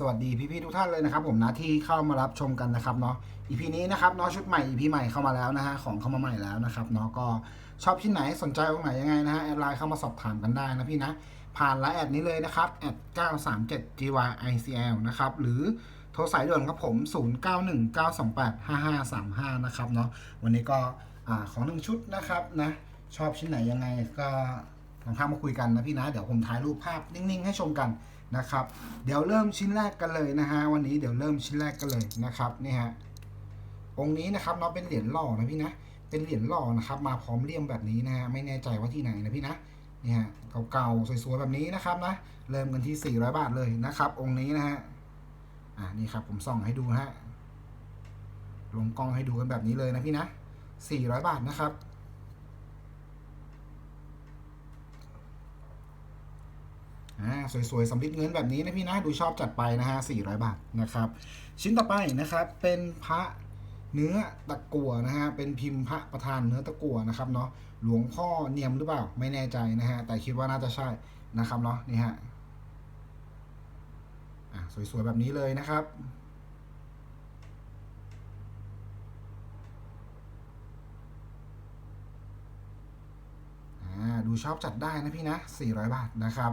สวัสดีพี่ๆทุกท่านเลยนะครับ ผมนะที่เข้ามารับชมกันนะครับเนาะ EP นี้นะครับเนาะชุดใหม่ EP ใหม่เข้ามาแล้วนะฮะของเข้ามาใหม่แล้วนะครับเนาะก็ชอบที่ไหนสนใจตรงไหนยังไงนะฮะแอดไลน์เข้ามาสอบถามกันได้นะพี่นะผ่านไลน์แอดนี้เลยนะครับแอด937 gyicl นะครับหรือโทรสายด่วนครับผม 0919285535 นะครับเนาะวันนี้ก็อ่าของหนึ่งชุดนะครับนะชอบชิ้นไหนยังไงก็ลองเข้ามาคุยกันนะพี่นะ เดี๋ยวผมถ่ายรูปภาพนิ่งๆ ให้ชมกัน นะครับ เดี๋ยวเริ่มชิ้นแรกกันเลยนะฮะวันนี้เดี๋ยวเริ่มชิ้นแรกกันเลยนะครับนี่ฮะองค์นี้นะครับเนาะเป็นเหรียญหล่อนะพี่นะเป็นเหรียญหล่อนะครับมาพร้อมเลี่ยมแบบนี้นะฮะไม่แน่ใจว่าที่ไหนนะพี่นะนี่ฮะเก่าๆสวยๆแบบนี้นะครับนะเริ่มกันที่ 400 บาทเลยนะครับ องค์นี้นะฮะอ่านี่ครับผมส่องให้ดูฮะลงกล้องให้ดูกันแบบนี้เลยนะพี่นะ400 บาทนะครับ อ่าสวยๆสำลิดเงินแบบนี้นะพี่นะดูชอบจัดไปนะฮะ400บาทนะครับ ชิ้นต่อไปนะครับเป็นพระเนื้อตะกั่วนะฮะเป็นพิมพ์พระประธานเนื้อตะกั่วนะครับเนาะหลวงพ่อเนียมหรือเปล่าไม่แน่ใจนะฮะแต่คิดว่าน่าจะใช่นะครับเนาะนี่ฮะอะสวยๆแบบนี้เลยนะครับดูชอบจัดได้นะพี่นะ 400 บาทนะครับ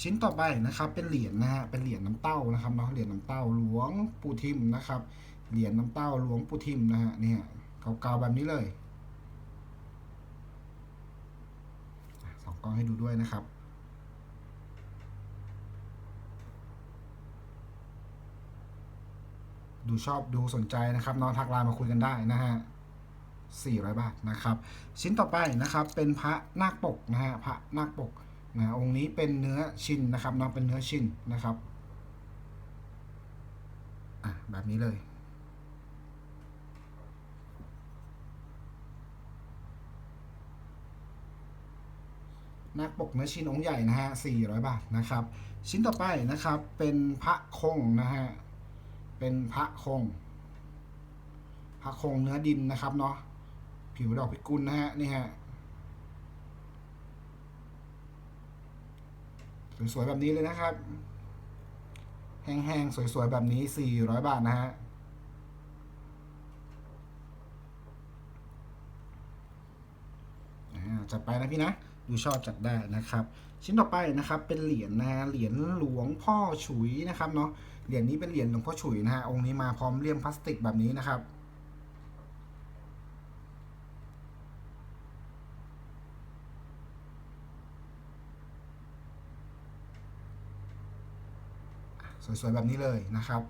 ชิ้นต่อไปนะครับเป็นเหรียญนะฮะเป็นเหรียญน้ำเต้านะครับเนาะเหรียญน้ำเต้าหลวงปู่ทิมนะครับเหรียญน้ำเต้าหลวงปู่ทิมนะฮะเนี่ยเก่าๆแบบนี้เลยสองกล้องให้ดูด้วยนะครับดูชอบดูสนใจนะครับน้องทักไลน์มาคุยกันได้นะฮะ400 บาทนะครับ ชิ้นต่อไปนะครับเป็นพระนาคปกนะฮะพระนาคปก นะองค์นี้เป็นเนื้อชิ้นนะครับเน้องเป็นเนื้อชิ้นนะครับอะแบบนี้เลยนาคปกเนื้อชิ้นองค์ใหญ่นะฮะ400 บาทนะครับ ชิ้นต่อไปนะครับเป็นพระคงนะฮะ เป็นพระคง พระคงเนื้อดินนะครับเนาะ ผิวดอกพิกุลนะฮะนี่ฮะ สวยๆแบบนี้เลยนะครับ แห้งๆ สวยๆ แบบนี้ 400 บาทนะฮะจัดไปนะพี่นะดูชอบจัดได้นะครับ ชิ้นต่อไปนะครับเป็นเหรียญนะฮะเหรียญหลวงพ่อฉุยนะครับเนาะเหรียญนี้เป็นเหรียญหลวงพ่อฉุยนะฮะองค์นี้มาพร้อมเลี่ยมพลาสติกแบบนี้นะครับ สวยๆแบบนี้เลยนะครับ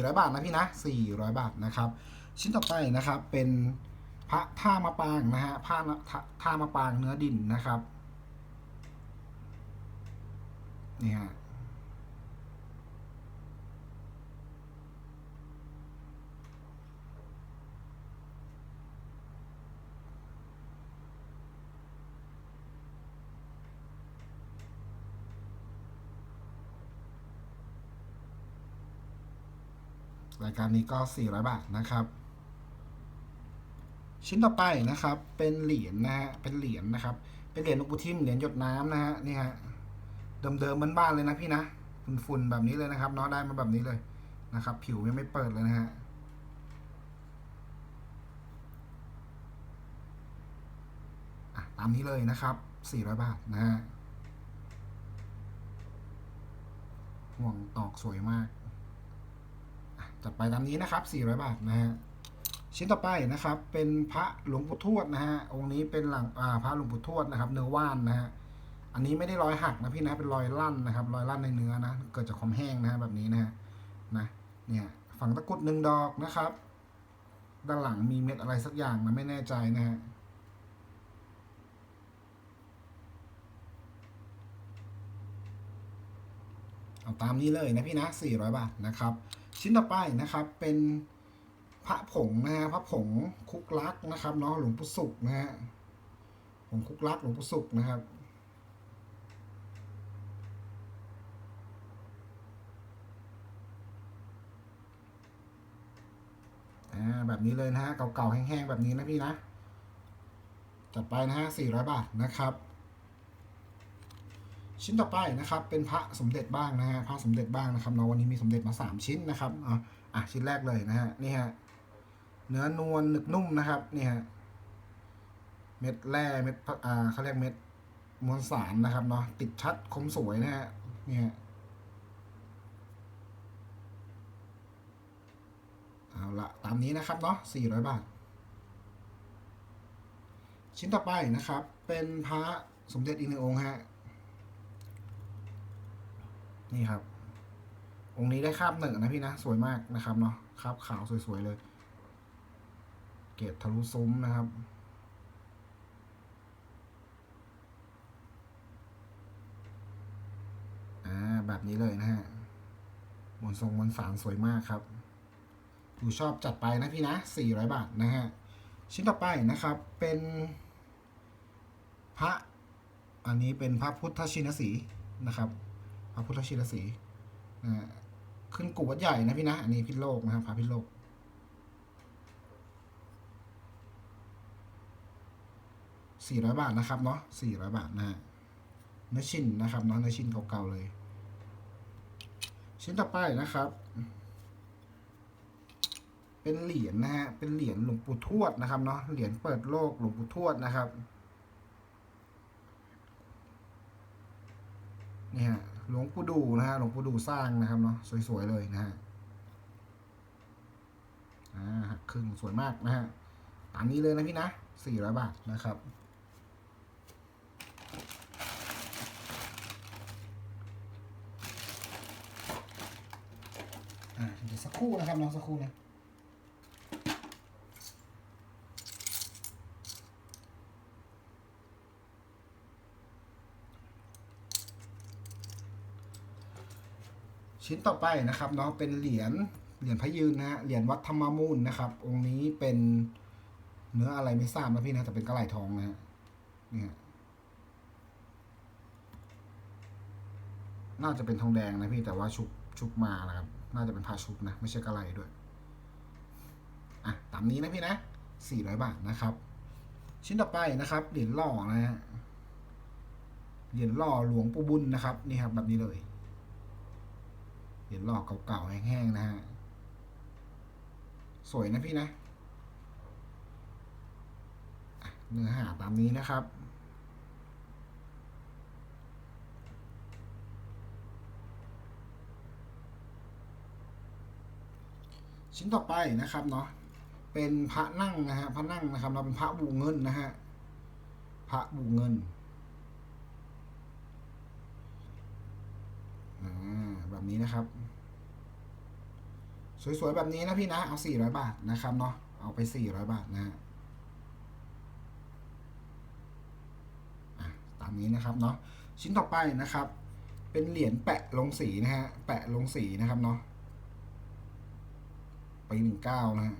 400 บาทนะพี่นะ 400 บาทนะครับ ชิ้นต่อไปนะครับเป็นพระท่ามะปางนะฮะผ้าท่าท่ามะปางเนื้อดินนะครับนี่ฮะ รายการนี้ก็ 400 บาทนะครับ ชิ้นต่อไปนะครับ เป็นเหรียญนะฮะเป็นเหรียญนะครับ เป็นเหรียญลูกปูทิมเหรียญหยดน้ำนะฮะนี่ฮะเดิมๆบ้านๆเลยนะพี่นะฝุ่นๆแบบนี้เลยนะครับเนาะได้มาแบบนี้เลยนะครับ ผิวยังไม่เปิดเลยนะฮะอะตามนี้เลยนะครับ 400 บาทนะฮะห่วงตอกสวยมาก จัดไปตามนี้นะครับ 400 บาทนะฮะชิ้นต่อไปนะครับ เป็นพระหลวงปู่ทวดนะฮะองค์นี้เป็นหลังอ่าพระหลวงปู่ทวดนะครับ เนื้อว่านนะฮะอันนี้ไม่ได้รอยหักนะพี่นะเป็นรอยลั่นนะครับ รอยลั่นในเนื้อนะเกิดจากความแห้งนะฮะแบบนี้นะฮะนะเนี่ยฝังตะกรุดหนึ่งดอกนะครับ ด้านหลังมีเม็ดอะไรสักอย่างนะไม่แน่ใจนะฮะเอาตามนี้เลยนะพี่นะ400 บาทนะครับ ชิ้นต่อไปนะครับเป็นพระผงนะฮะพระผงคุกลักนะครับเนาะหลวงปู่สุกนะฮะผงคุกลักหลวงปู่สุกนะครับอ่าแบบนี้เลยนะฮะเก่าๆแห้งๆแบบนี้นะพี่นะจัดไปนะฮะ400บาทนะครับ ชิ้นต่อไปนะครับเป็นพระสมเด็จบ้างนะฮะพระสมเด็จบ้างนะครับเนาวันนี้มีสมเด็จมา 3 ชิ้นนะครับอะอะชิ้นแรกเลยนะฮะนี่ฮะเนื้อนวลหนึบนุ่มนะครับนี่ฮะเม็ดแร่เม็ดอ่าเขาเรียกเม็ดมวลสารนะครับเนาะติดชัดคมสวยนะฮะนี่ฮะเอาละตามนี้นะครับเนาะ400 บาท ชิ้นต่อไปนะครับ เป็นพระสมเด็จอีกหนึ่งองค์ฮะ นี่ครับ องค์นี้ได้คาบหนึ่งนะพี่นะสวยมากนะครับเนาะคาบขาวสวยๆเลย เกตทะลุซุ้มนะครับอ่าแบบนี้เลยนะฮะมวลทรงมวลสารสวยมากครับดูชอบจัดไปนะพี่นะ400บาทนะฮะชิ้นต่อไปนะครับเป็นพระอันนี้เป็นพระพุทธชินสีนะครับ ระพุทธชินสีนะขึ้นกูวัดใหญ่นะพี่นะ อันนี้พิษโลกนะครับพระพิษโลกสี่ร้อยบาทนะครับเนาะสี่ร้อยบาทนะฮะเนื้อชิ้นนะครับเนาะเนื้อชิ้นเก่าๆเลย ชิ้นต่อไปนะครับ เป็นเหรียญนะฮะเป็นเหรียญหลวงปู่ทวดนะครับเนาะเหรียญเปิดโลกหลวงปู่ทวดนะครับนี่ฮะ หลวงปู่ดูนะฮะหลวงปู่ดูสร้างนะครับเนาะสวยๆเลยนะฮะอ่าหักครึ่งสวยมากนะฮะตามนี้เลยนะพี่นะสี่ร้อยบาทนะครับอ่าเดี๋ยวสักครู่นะครับน้องสักครู่นะ ชิ้นต่อไปนะครับเนาะเป็นเหรียญเหรียญพระยืนนะฮะเหรียญวัดธรรมมูลนะครับ องค์นี้เป็นเนื้ออะไรไม่ทราบนะพี่นะแต่เป็นกระไหลทองนะฮะเนี่ยน่าจะเป็นทองแดงนะพี่แต่ว่าชุบชุบมานะครับ น่าจะเป็นผ้าชุบนะ ไม่ใช่กระไหลด้วยอะตามนี้นะพี่นะสี่ร้อยบาทนะครับ ชิ้นต่อไปนะครับเหรียญหล่อนะฮะเหรียญหล่อหลวงปู่บุญนะครับนี่ครับแบบนี้เลย เหรียญหล่อเก่าๆแห้งๆนะฮะ สวยนะพี่นะอะเนื้อหาตามนี้นะครับชิ้นต่อไปนะครับเนาะเป็นพระนั่งนะฮะพระนั่งนะครับเราเป็นพระบูเงินนะฮะพระบูเงิน อ่า แบบนี้นะครับ สวยๆแบบนี้นะพี่นะ เอา 400 บาทนะครับเนาะ เอาไป 400 บาทนะฮะอะตามนี้นะครับเนาะ ชิ้นต่อไปนะครับ เป็นเหรียญแปะลงสีนะฮะ แปะลงสีนะครับเนาะปีหนึ่งเก้านะฮะ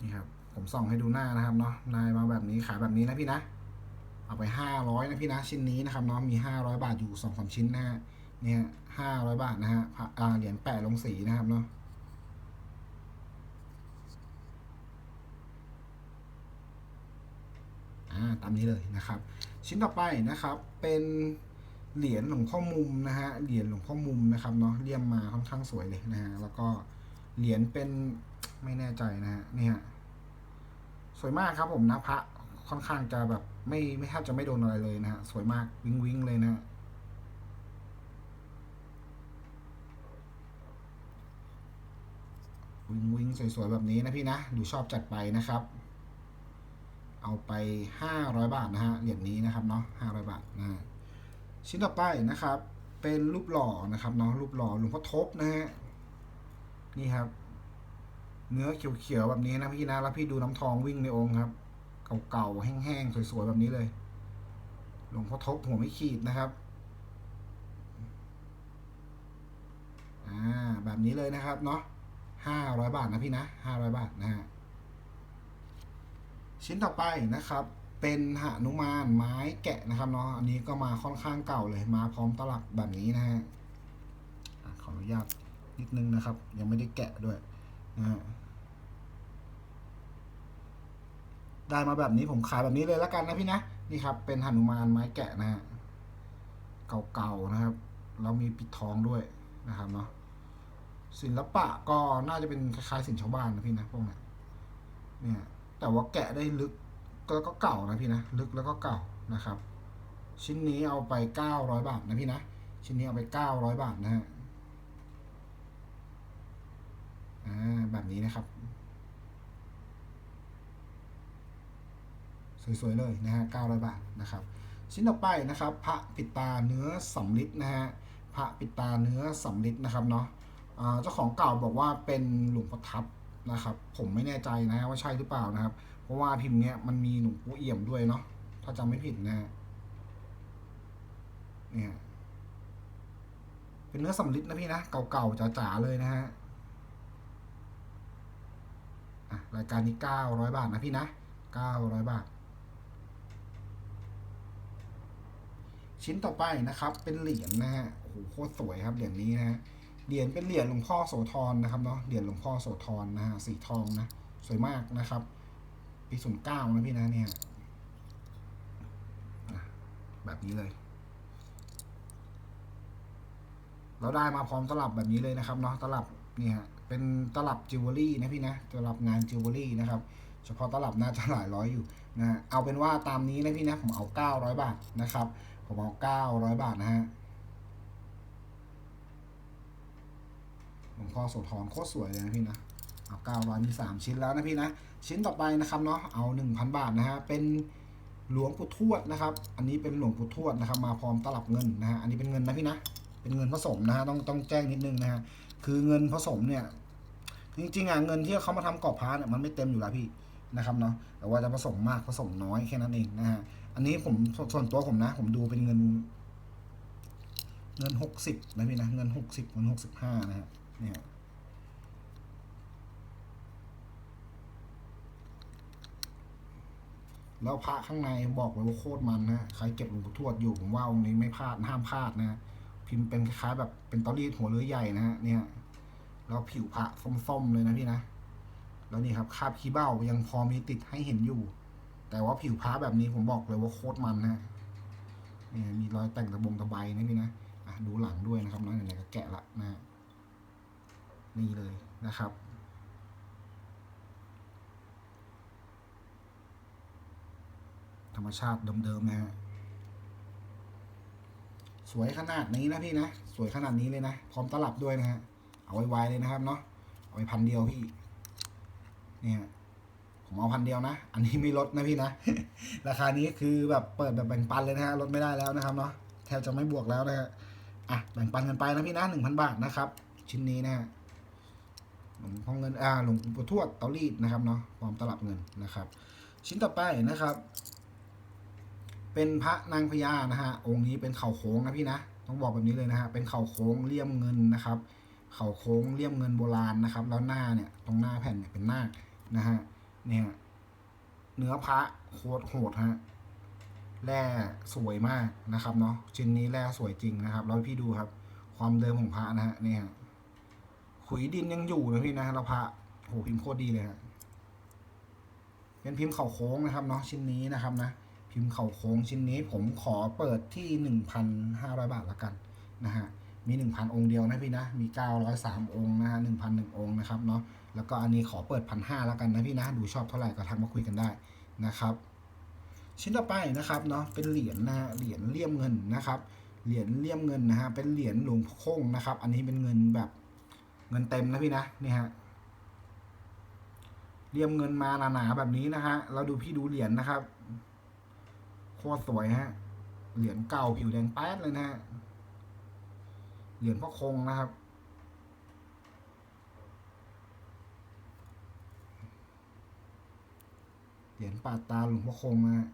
นี่ครับ ผมส่องให้ดูหน้านะครับเนาะนายมาแบบนี้ขายแบบนี้นะพี่นะ เอาไปห้าร้อยนะพี่นะชิ้นนี้นะครับเนาะมีห้าร้อยบาทอยู่สองสามชิ้นนะฮะเนี่ยห้าร้อยบาทนะฮะอ่าเหรียญแปะลงสีนะครับเนาะตามนี้เลยนะครับ ชิ้นต่อไปนะครับเป็นเหรียญหลวงพ่อมุมนะฮะเหรียญหลวงพ่อมุมนะครับเนาะเลี่ยมมาค่อนข้างสวยเลยนะฮะแล้วก็เหรียญเป็นไม่แน่ใจนะฮะนี่ฮะสวยมากครับผมนะพระค่อนข้างจะแบบ ไม่ไม่แทบจะไม่โดนอะไรเลยนะฮะสวยมากวิงวิงเลยนะฮะวิงวิงสวยๆแบบนี้นะพี่นะ ดูชอบจัดไปนะครับ เอาไปห้าร้อยบาทนะฮะเหรียญนี้นะครับเนาะห้าร้อยบาทนะฮะชิ้นต่อไปนะครับ เป็นรูปหล่อนะครับเนาะรูปหล่อหลวงพ่อทบนะฮะนี่ครับ เนื้อเขียวๆแบบนี้นะพี่นะแล้วพี่ดูน้ำทองวิ่งในองค์ครับ เก่าๆ แห้งๆ สวยๆ แบบนี้เลย หลวงพ่อทบหัวไม่ขีดนะครับ อ่า แบบนี้เลยนะครับเนาะห้าร้อยบาทนะพี่นะห้าร้อยบาทนะฮะ ชิ้นต่อไปนะครับ เป็นหานุมานไม้แกะนะครับเนาะ อันนี้ก็มาค่อนข้างเก่าเลย มาพร้อมตลับแบบนี้นะฮะขออนุญาตนิดนึงนะครับ ยังไม่ได้แกะด้วยนะฮะ ได้มาแบบนี้ผมขายแบบนี้เลยแล้วกันนะพี่นะนี่ครับ เป็นหนุมานไม้แกะนะฮะเก่าๆนะครับ แล้วมีปิดทองด้วยนะครับเนาะศิลปะก็น่าจะเป็นคล้ายๆสินชาวบ้านนะพี่นะพวกเนี้ยเนี่ยแต่ว่าแกะได้ลึกแล้วก็เก่านะพี่นะลึกแล้วก็เก่านะครับ ชิ้นนี้เอาไปเก้าร้อยบาทนะพี่นะชิ้นนี้เอาไปเก้าร้อยบาทนะฮะอ่าแบบนี้นะครับ สวยๆเลยนะฮะ900 บาทนะครับชิ้นต่อไปนะครับพระปิดตาเนื้อสำลิดนะฮะพระปิดตาเนื้อสำลิดนะครับเนาะเจ้าของเก่าบอกว่าเป็นหลวงพ่อทับนะครับ ผมไม่แน่ใจนะฮะว่าใช่หรือเปล่านะครับ เพราะว่าพิมพ์เนี้ยมันมีหลวงปู่เอี่ยมด้วยเนาะถ้าจำไม่ผิดนะฮะเนี่ยเป็นเนื้อสำลิดนะพี่นะเก่าๆจ๋าๆเลยนะฮะรายการนี้900 บาทนะพี่นะ900 บาท ชิ้นต่อไปนะครับ เป็นเหรียญนะฮะโอ้โหโคตรสวยครับเหรียญนี้นะฮะเหรียญเป็นเหรียญหลวงพ่อโสธรนะครับเนาะเหรียญหลวงพ่อโสธรนะฮะสีทองนะสวยมากนะครับปีศูนย์เก้านะพี่นะเนี่ยแบบนี้เลย เราได้มาพร้อมตลับแบบนี้เลยนะครับเนาะตลับเนี่ยเป็นตลับจิวเวลรี่นะพี่นะตลับงานจิวเวลรี่นะครับเฉพาะตลับน่าจะหลายร้อยอยู่นะฮะเอาเป็นว่าตามนี้นะพี่นะผมเอา 900 บาทนะครับ ผมเอา900บาทนะฮะหลวงพ่อโสธรโคตรสวยเลยนะพี่นะ เอา900มี3ชิ้นแล้วนะพี่นะ ชิ้นต่อไปนะครับเนาะ เอา1,000บาทนะฮะ เป็นหลวงปู่ทวดนะครับ อันนี้เป็นหลวงปู่ทวดนะครับ มาพร้อมตลับเงินนะฮะ อันนี้เป็นเงินนะพี่นะ เป็นเงินผสมนะฮะ ต้องต้องแจ้งนิดนึงนะฮะ คือเงินผสมเนี่ย จริงๆอะเงินที่เขามาทำกรอบพาร์ทเนี่ยมันไม่เต็มอยู่แล้วพี่นะครับเนาะ แต่ว่าจะผสมมากผสมน้อยแค่นั้นเองนะฮะ อันนี้ผมส่วนตัวผมนะ ผมดูเป็นเงิน เงินหกสิบนะพี่นะ เงินหกสิบเงินหกสิบห้านะฮะเนี่ยแล้วพระข้างในบอกเลยว่าโคตรมันนะใครเก็บหลวงปู่ทวดอยู่ผมว่าองค์นี้ไม่พลาดห้ามพลาดนะพิมพ์เป็นคล้ายๆแบบเป็นตอรี่หัวเรือใหญ่นะฮะเนี่ยแล้วผิวพระส้มๆเลยนะพี่นะ แล้วนี่ครับคาบขี้เบ้ายังพอมีติดให้เห็นอยู่ แต่ว่าผิวพระแบบนี้ผมบอกเลยว่าโคตรมันนะเนี่ยมีรอยแต่งตะบงตะไบนะพี่นะอะดูหลังด้วยนะครับน้องไหนๆก็แกะละนะฮะนี่เลยนะครับ ธรรมชาติเดิมๆนะฮะสวยขนาดนี้นะพี่นะ สวยขนาดนี้เลยนะ พร้อมตลับด้วยนะฮะ เอาไว้ๆเลยนะครับเนาะ เอาไปพันเดียวพี่ เนี่ย ผมเอาพันเดียวนะ อันนี้ไม่ลดนะพี่นะ ราคานี้คือแบบเปิดแบบแบ่งปันเลยนะฮะลดไม่ได้แล้วนะครับเนาะ แทบจะไม่บวกแล้วนะฮะ อะแบ่งปันกันไปนะพี่นะหนึ่งพันบาทนะครับ ชิ้นนี้นะฮะหลวงพ่อเงิน อ่า หลวงปู่ทวดเตารีดนะครับเนาะพร้อมตลับเงินนะครับ ชิ้นต่อไปนะครับ เป็นพระนางพญานะฮะ องค์นี้เป็นเข่าโค้งนะพี่นะ ต้องบอกแบบนี้เลยนะฮะ เป็นเข่าโค้งเลี่ยมเงินนะครับ เข่าโค้งเลี่ยมเงินโบราณนะครับ แล้วหน้าเนี่ย ตรงหน้าแผ่นเนี่ยเป็นหน้านะฮะ เนี่ย เนื้อพระโคตรโหดฮะแร่สวยมากนะครับเนาะชิ้นนี้แร่สวยจริงนะครับแล้วพี่ดูครับ ความเดิมของพระนะฮะเนี่ยขุยดินยังอยู่นะพี่นะแล้วพระโหพิมพ์โคตรดีเลยฮะเป็นพิมพ์เข่าโค้งนะครับเนาะชิ้นนี้นะครับนะพิมพ์เข่าโค้งชิ้นนี้ผมขอเปิดที่หนึ่งพันห้าร้อยบาทละกันนะฮะมีหนึ่งพันองค์เดียวนะพี่นะมีเก้าร้อยสามองค์นะฮะหนึ่งพันหนึ่งองค์นะครับเนาะ แล้วก็อันนี้ขอเปิดพันห้าและกันนะพี่นะ ดูชอบเท่าไหร่ก็ทักมาคุยกันได้นะครับ ชิ้นต่อไปนะครับเนาะเป็นเหรียญนะฮะเหรียญเลี่ยมเงินนะครับ เหรียญเลี่ยมเงินนะฮะเป็นเหรียญหลวงพ่อคงนะครับ อันนี้เป็นเงินแบบเงินเต็มนะพี่นะนี่ฮะเลี่ยมเงินมาหนาๆแบบนี้นะฮะ เราดูพี่ดูเหรียญนะครับ โคตรสวยฮะ เหรียญเก่าผิวแดงแป๊ดเลยนะฮะ เหรียญพ่อคงนะครับ เหรียญปาดตาหลวงพ่อคงนะ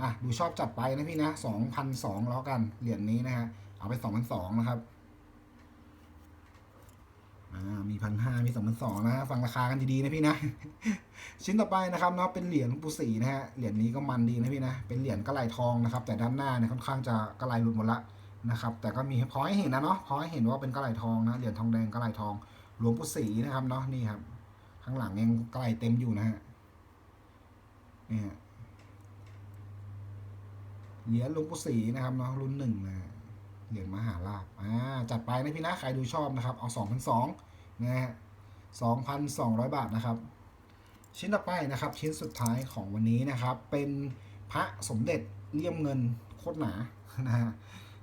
อะดูชอบจัดไปนะพี่นะสองพันสองแล้วกัน เหรียญนี้นะฮะ เอาไปสองพันสองนะครับ อ่า มีพันห้ามีสองพันสองนะฮะ ฟังราคากันดีๆนะพี่นะ ชิ้นต่อไปนะครับเนาะเป็นเหรียญหลวงปู่ศรีนะฮะ เหรียญนี้ก็มันดีนะพี่นะ เป็นเหรียญกระไหลทองนะครับ แต่ด้านหน้าเนี่ยค่อนข้างจะกระไหลหลุดหมดละนะครับ แต่ก็มีพอให้เห็นนะเนาะ พอให้เห็นว่าเป็นกระไหลทองนะ เหรียญทองแดงกระไหลทอง หลวงปู่ศรีนะครับเนาะ นี่ครับ ข้างหลังยังกระไหลเต็มอยู่นะฮะ นี่ฮะเหรียญหลวงปู่ศรีนะครับเนาะรุ่นหนึ่งนะเหรียญมหาลาภอ่าจัดไปนะพี่นะใครดูชอบนะครับ เอาสองพันสองนะฮะสองพันสองร้อยบาทนะครับ ชิ้นต่อไปนะครับ ชิ้นสุดท้ายของวันนี้นะครับ เป็นพระสมเด็จเลี่ยมเงินโคตรหนานะฮะ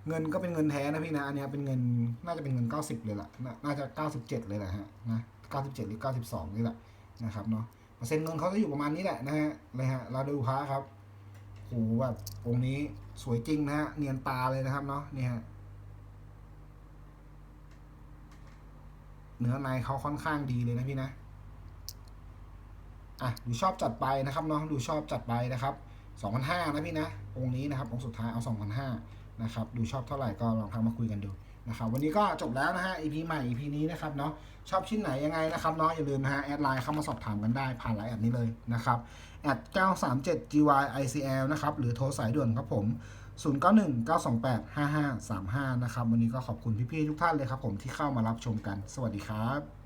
เงินก็เป็นเงินแท้นะพี่นะอันนี้เป็นเงินน่าจะเป็นเงิน 90 เลยล่ะนาน่าจะ 97 เลยแหละฮะนะ97 หรือ 92 นี่แหละนะครับเนาะ เปอร์เซ็นต์เงินเขาจะอยู่ประมาณนี้แหละนะฮะเลยฮะเราดูพระครับโหแบบองค์นี้สวยจริงนะฮะเนียนตาเลยนะครับเนาะนี่ฮะเนื้อในเขาค่อนข้างดีเลยนะพี่นะอะดูชอบจัดไปนะครับเนาะดูชอบจัดไปนะครับ2,500นะพี่นะองค์นี้นะครับองค์สุดท้ายเอา2,500นะครับ ดูชอบเท่าไหร่ก็ลองทักมาคุยกันดู นะครับวันนี้ก็จบแล้วนะฮะ EP ใหม่ EP นี้นะครับเนาะชอบชิ้นไหนยังไงนะครับเนาะอย่าลืมนะฮะแอดไลน์เข้ามาสอบถามกันได้ผ่านไลน์แอดนี้เลยนะครับแอด937 GYICL นะครับหรือโทรสายด่วนครับผม 091 928 5535 นะครับ วันนี้ก็ขอบคุณพี่ๆทุกท่านเลยครับผมที่เข้ามารับชมกัน สวัสดีครับ